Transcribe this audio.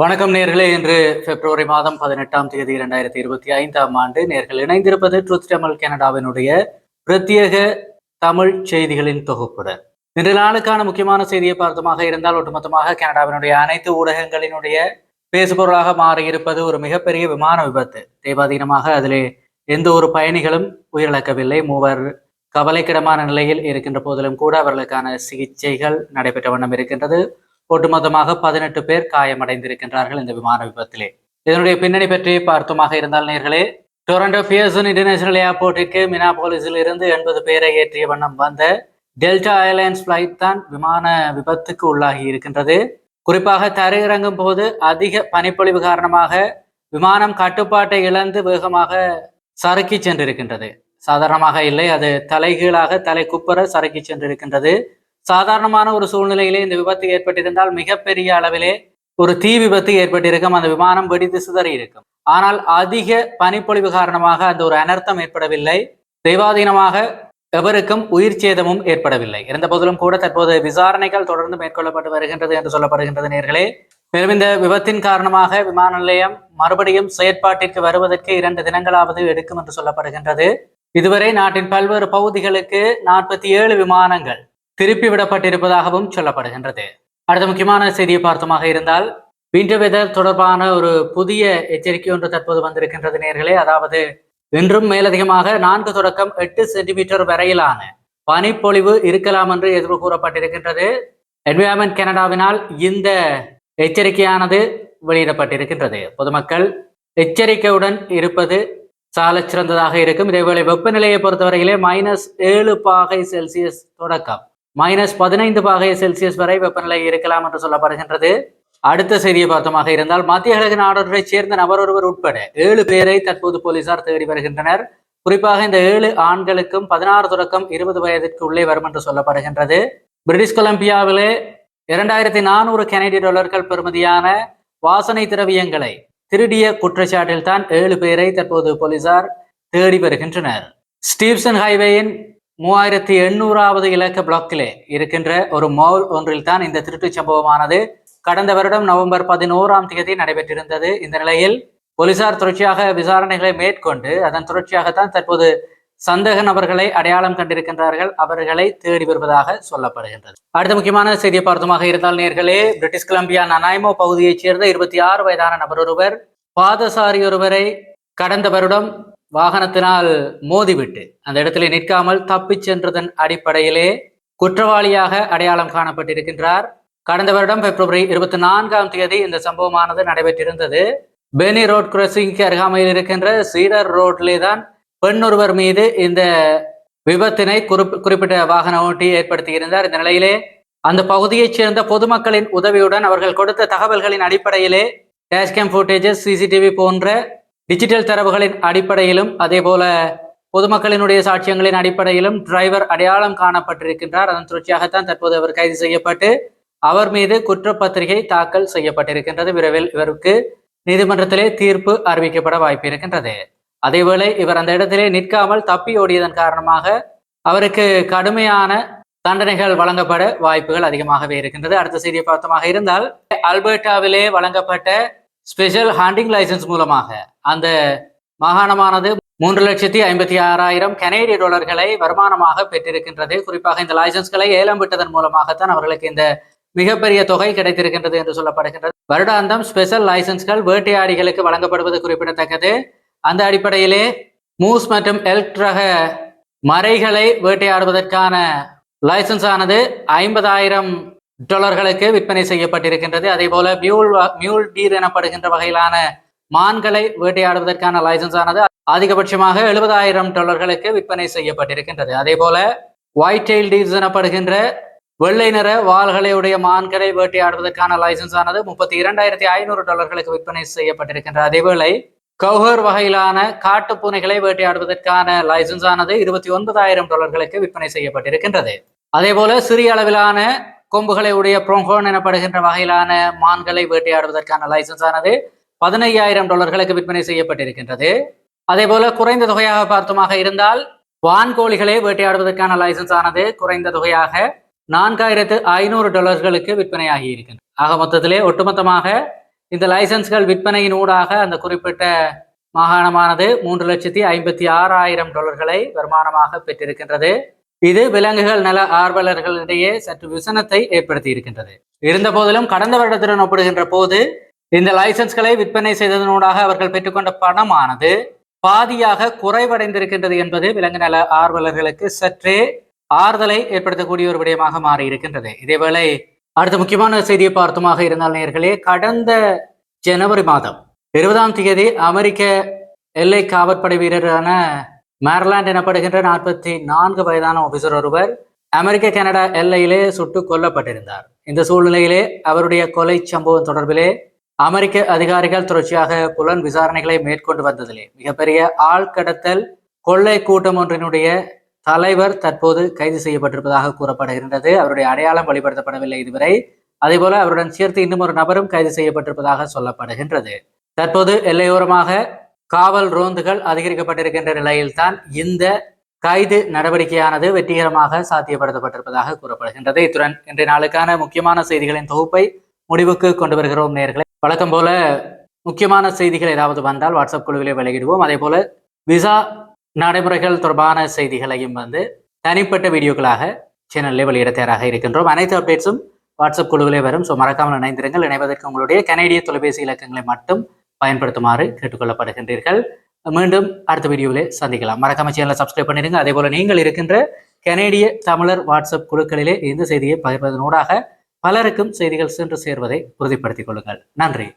வணக்கம் நேர்களே. இன்று பிப்ரவரி மாதம் பதினெட்டாம் தேதி இரண்டாயிரத்தி இருபத்தி ஐந்தாம் ஆண்டு நேர்கள் இணைந்திருப்பது ட்ரூத் தமிழ் கனடாவினுடைய பிரத்யேக தமிழ் செய்திகளின் தொகுப்புடன் இன்று நாளுக்கான முக்கியமான செய்தியை பார்த்தமாக இருந்தால் ஒட்டுமொத்தமாக கனடாவினுடைய அனைத்து ஊடகங்களினுடைய பேசுபொருளாக மாறியிருப்பது ஒரு மிகப்பெரிய விமான விபத்து. தேவாதீனமாக அதிலே எந்த ஒரு பயணிகளும் உயிரிழக்கவில்லை. மூவர் கவலைக்கிடமான நிலையில் இருக்கின்ற போதிலும் கூட அவர்களுக்கான சிகிச்சைகள் நடைபெற்ற வண்ணம் இருக்கின்றது. ஒட்டுமொத்தமாக பதினெட்டு பேர் காயமடைந்திருக்கின்றார்கள் இந்த விமான விபத்திலே. இதனுடைய பின்னணி பற்றி பார்த்துமாக இருந்தால் நேர்களே டொரண்டோ பியர்சன் இன்டர்நேஷனல் ஏர்போர்ட்டிற்கு மினாபோலிஸில் இருந்து எண்பது பேரை ஏற்றிய வண்ணம் வந்த டெல்டா ஏர்லைன்ஸ் பிளைட் தான் விமான விபத்துக்கு உள்ளாகி இருக்கின்றது. குறிப்பாக தரையிறங்கும் போது அதிக பனிப்பொழிவு காரணமாக விமானம் கட்டுப்பாட்டை இழந்து வேகமாக சறுக்கி சென்றிருக்கின்றது. சாதாரணமாக இல்லை அது தலைகீழாக தலை குப்பர சறுக்கி சென்றிருக்கின்றது. சாதாரணமான ஒரு சூழ்நிலையிலே இந்த விபத்து ஏற்பட்டிருந்தால் மிகப்பெரிய அளவிலே ஒரு தீ விபத்து ஏற்பட்டிருக்கும் அந்த விமானம் வெடித்து சிதறி இருக்கும். ஆனால் அதிக பனிப்பொழிவு காரணமாக அந்த ஒரு அனர்த்தம் ஏற்படவில்லை. தெய்வாதீனமாக எவருக்கும் உயிர் சேதமும் ஏற்படவில்லை. இருந்த போதிலும் கூட தற்போது விசாரணைகள் தொடர்ந்து மேற்கொள்ளப்பட்டு வருகின்றது என்று சொல்லப்படுகின்றது நேர்களே. மேலும் இந்த விபத்தின் காரணமாக விமான நிலையம் மறுபடியும் செயற்பாட்டிற்கு வருவதற்கு இரண்டு தினங்களாவது எடுக்கும் என்று சொல்லப்படுகின்றது. இதுவரை நாட்டின் பல்வேறு பகுதிகளுக்கு நாற்பத்தி ஏழு விமானங்கள் திருப்பி விடப்பட்டிருப்பதாகவும் சொல்லப்படுகின்றது. அடுத்த முக்கியமான செய்தியை பார்த்தமாக இருந்தால் விண்டர் வெதர் தொடர்பான ஒரு புதிய எச்சரிக்கை ஒன்று தற்போது வந்திருக்கின்றது நேர்களே. அதாவது இன்றும் மேலதிகமாக நான்கு தொடக்கம் எட்டு சென்டிமீட்டர் வரையிலான பனிப்பொழிவு இருக்கலாம் என்று எதிர்ப்பு கூறப்பட்டிருக்கின்றது என்விரான்மெண்ட் கனடாவினால் இந்த எச்சரிக்கையானது வெளியிடப்பட்டிருக்கின்றது. பொதுமக்கள் எச்சரிக்கையுடன் இருப்பது சாலச் சிறந்ததாக இருக்கும். இதேவேளை வெப்பநிலையை பொறுத்தவரையிலே மைனஸ் ஏழு பாகை செல்சியஸ் தொடக்கம். மைனஸ் பதினைந்து பாகை செல்சியஸ் வரை வெப்பநிலை இருக்கலாம் என்று சொல்லப்படுகின்றது. அடுத்த செய்தியை பார்த்தமாக இருந்தால் மத்திய கிழக்கு நாடுகளைச் சேர்ந்த நபர் ஒருவர் உட்பட ஏழு பேரை தற்போது போலீசார் தேடி வருகின்றனர். குறிப்பாக இந்த ஏழு ஆண்களுக்கும் பதினாறு தொடக்கம் இருபது வயதிற்கு உள்ளே வரும் என்று சொல்லப்படுகின்றது. பிரிட்டிஷ் கொலம்பியாவிலே இரண்டாயிரத்தி நானூறு கனடிய டாலர்கள் பெறுமதியான வாசனை திரவியங்களை திருடிய குற்றச்சாட்டில் தான் ஏழு பேரை தற்போது போலீசார் தேடி வருகின்றனர். ஸ்டீவ்சன் ஹைவேயின் மூவாயிரத்தி எண்ணூறாவது இலக்க பிளாக்கிலே இருக்கின்ற ஒரு மால் ஒன்றில் தான் இந்த திருட்டுச் சம்பவமானது. கடந்த வருடம் நவம்பர் பதினோராம் தேதி நடைபெற்றிருந்தது. இந்த நிலையில் போலீசார் தொடர்ச்சியாக விசாரணைகளை மேற்கொண்டு அதன் தொடர்ச்சியாகத்தான் தற்போது சந்தேக நபர்களை அடையாளம் கண்டிருக்கின்றார்கள். அவர்களை தேடி வருவதாக சொல்லப்படுகின்றது. அடுத்த முக்கியமான செய்தியை பார்த்தமாக இருந்தால் நேர்களே பிரிட்டிஷ் கொலம்பியா நனாய்மோ பகுதியைச் சேர்ந்த இருபத்தி ஆறு வயதான நபர் ஒருவர் பாதசாரி ஒருவரை கடந்த வருடம் வாகனத்தினால் மோதிவிட்டு அந்த இடத்திலே நிற்காமல் தப்பிச் சென்றதன் அடிப்படையிலே குற்றவாளியாக அடையாளம் காணப்பட்டிருக்கின்றார். கடந்த வருடம் பிப்ரவரி இருபத்தி நான்காம் தேதி இந்த சம்பவமானது நடைபெற்றிருந்தது. பெனி ரோட் கிராசிங்க்கு அருகாமையில் இருக்கின்ற சீடர் ரோட்லே தான் பெண் ஒருவர் மீது இந்த விபத்தினை குறிப் குறிப்பிட்ட வாகன ஓட்டி ஏற்படுத்தியிருந்தார். இந்த நிலையிலே அந்த பகுதியைச் சேர்ந்த பொதுமக்களின் உதவியுடன் அவர்கள் கொடுத்த தகவல்களின் அடிப்படையிலே டேஷ்கேம் ஃபுட்டேஜஸ் சிசிடிவி போன்ற டிஜிட்டல் தரவுகளின் அடிப்படையிலும் அதே போல பொதுமக்களினுடைய சாட்சியங்களின் அடிப்படையிலும் டிரைவர் அடையாளம் காணப்பட்டிருக்கின்றார். அதன் தொடர்ச்சியாகத்தான் தற்போது அவர் கைது செய்யப்பட்டு அவர் மீது குற்றப்பத்திரிகை தாக்கல் செய்யப்பட்டிருக்கின்றது. விரைவில் இவருக்கு நீதிமன்றத்திலே தீர்ப்பு அறிவிக்கப்பட வாய்ப்பு இருக்கின்றது. அதேவேளை இவர் அந்த இடத்திலே நிற்காமல் தப்பி ஓடியதன் காரணமாக அவருக்கு கடுமையான தண்டனைகள் வழங்கப்பட வாய்ப்புகள் அதிகமாகவே இருக்கின்றது. அடுத்த செய்தியை பார்த்தமாக இருந்தால் அல்பர்டாவிலே வழங்கப்பட்ட ஸ்பெஷல் ஹாண்டிங் லைசன்ஸ் மூலமாக அந்த மாகாணமானது மூன்று லட்சத்தி ஐம்பத்தி ஆறாயிரம் கனேடிய டாலர்களை வருமானமாக பெற்றிருக்கின்றது. குறிப்பாக இந்த லைசன்ஸ்களை ஏலம் விட்டதன் மூலமாகத்தான் அவர்களுக்கு இந்த மிகப்பெரிய தொகை கிடைத்திருக்கின்றது என்று சொல்லப்படுகின்றது. வருடாந்தம் ஸ்பெஷல் லைசன்ஸ்கள் வேட்டையாடிகளுக்கு வழங்கப்படுவது குறிப்பிடத்தக்கது. அந்த அடிப்படையிலே மூஸ் மற்றும் எல்க் ரக மறைகளை வேட்டையாடுவதற்கான லைசன்ஸ் ஆனது ஐம்பதாயிரம் டாலர்களுக்கு விற்பனை செய்யப்பட்டிருக்கின்றது. அதே போல மியூல் வ- மியூல் டீர் எனப்படுகின்ற வகையிலான மான்களை வேட்டையாடுவதற்கான லைசன்ஸ் ஆனது அதிகபட்சமாக எழுபதாயிரம் டாலர்களுக்கு விற்பனை செய்யப்பட்டிருக்கின்றது. அதே போல ஒயிட் டெயில் டீர்ஸ் எனப்படுகின்ற வெள்ளை நிற வாள்களை உடைய மான்களை வேட்டையாடுவதற்கான லைசன்ஸ் ஆனது முப்பத்தி இரண்டாயிரத்தி ஐநூறு டாலர்களுக்கு விற்பனை செய்யப்பட்டிருக்கின்றது. அதேவேளை கௌஹர் வகையிலான காட்டு பூனைகளை வேட்டையாடுவதற்கான லைசன்ஸ் ஆனது இருபத்தி ஒன்பதாயிரம் டாலர்களுக்கு விற்பனை செய்யப்பட்டிருக்கின்றது. அதே போல சிறிய அளவிலான கொம்புகளை உடைய புரோங்கோன் எனப்படுகின்ற வகையிலான மான்களை வேட்டையாடுவதற்கான லைசன்ஸ் ஆனது பதினையாயிரம் டாலர்களுக்கு விற்பனை செய்யப்பட்டிருக்கின்றது. அதே போல குறைந்த தொகையாக பார்த்தோமாக இருந்தால் வான்கோழிகளை வேட்டையாடுவதற்கான லைசன்ஸ் ஆனது குறைந்த தொகையாக நான்காயிரத்து ஐநூறு டாலர்களுக்கு விற்பனையாகி இருக்கின்றன ஆக மொத்தத்திலே ஒட்டுமொத்தமாக இந்த லைசன்ஸ்கள் விற்பனையின் ஊடாக அந்த குறிப்பிட்ட மாகாணமானது மூன்று லட்சத்தி ஐம்பத்தி ஆறாயிரம் டாலர்களை வருமானமாக பெற்றிருக்கின்றது. இது விலங்குகள் நல ஆர்வலர்களிடையே சற்று விசனத்தை ஏற்படுத்தி இருக்கின்றது இருந்த போதிலும் கடந்த வருடத்துடன் ஒப்பிடுகின்ற போது இந்த லைசன்ஸ்களை விற்பனை செய்ததனூடாக அவர்கள் பெற்றுக்கொண்ட பணமானது பாதியாக குறைவடைந்திருக்கின்றது என்பது விலங்கு நல ஆர்வலர்களுக்கு சற்றே ஆறுதலை ஏற்படுத்தக்கூடிய ஒரு விடயமாக மாறி இருக்கின்றது இதேவேளை அடுத்த முக்கியமான செய்தியை பார்த்துமாக இருந்தால் நேர்களே கடந்த ஜனவரி மாதம் இருபதாம் தேதி அமெரிக்க எல்லை காவற்படை வீரரான மேர்லாண்ட் எனப்படுகின்ற நாற்பத்தி நான்கு வயதான ஆபீசர் ஒருவர் அமெரிக்க கனடா எல்லையிலே சுட்டு கொல்லப்பட்டிருந்தார். இந்த சூழ்நிலையிலே அவருடைய கொலை சம்பவம் தொடர்பிலே அமெரிக்க அதிகாரிகள் தொடர்ச்சியாக புலன் விசாரணைகளை மேற்கொண்டு வந்ததிலே. மிகப்பெரிய ஆழ்கடத்தல் கொள்ளை கூட்டம் ஒன்றினுடைய தலைவர் தற்போது கைது செய்யப்பட்டிருப்பதாக கூறப்படுகின்றது. அவருடைய அடையாளம் வெளிப்படுத்தப்படவில்லை இதுவரை. அதேபோல அவருடன் சேர்த்து இன்னும் ஒரு நபரும் கைது செய்யப்பட்டிருப்பதாக சொல்லப்படுகின்றது. தற்போது எல்லையோரமாக காவல் ரோந்துகள் அதிகரிக்கப்பட்டிருக்கின்ற நிலையில்தான் இந்த கைது நடவடிக்கையானது வெற்றிகரமாக சாத்தியப்படுத்தப்பட்டிருப்பதாக கூறப்படுகின்றது. இத்துடன் இன்றைய நாளுக்கான முக்கியமான செய்திகளின் தொகுப்பை முடிவுக்கு கொண்டு வருகிறோம் நேர்களை. வழக்கம் போல முக்கியமான செய்திகள் ஏதாவது வந்தால் வாட்ஸ்அப் குழுவிலே வெளியிடுவோம். அதே போல விசா நடைமுறைகள் தொடர்பான செய்திகளையும் வந்து தனிப்பட்ட வீடியோக்களாக சேனலில் வெளியிட தயாராக இருக்கின்றோம். அனைத்து அப்டேட்ஸும் வாட்ஸ்அப் குழுவிலே வரும். ஸோ மறக்காமல் இணைந்திருங்கள். இணைவதற்கு உங்களுடைய கனேடிய தொலைபேசி இலக்கங்களை மட்டும் பயன்படுத்துமாறு கேட்டுக்கொள்ளப்படுகின்றீர்கள். மீண்டும் அடுத்த வீடியோவிலே சந்திக்கலாம். மறக்காம சேனலை சப்ஸ்கிரைப் பண்ணிடுங்க. அதே போல நீங்கள் இருக்கின்ற கனேடிய தமிழர் வாட்ஸ்அப் குழுக்களிலே இந்த செய்தியை பகிர்வதனூடாக பலருக்கும் செய்திகள் சென்று சேர்வதை உறுதிப்படுத்திக் கொள்ளுங்கள். நன்றி.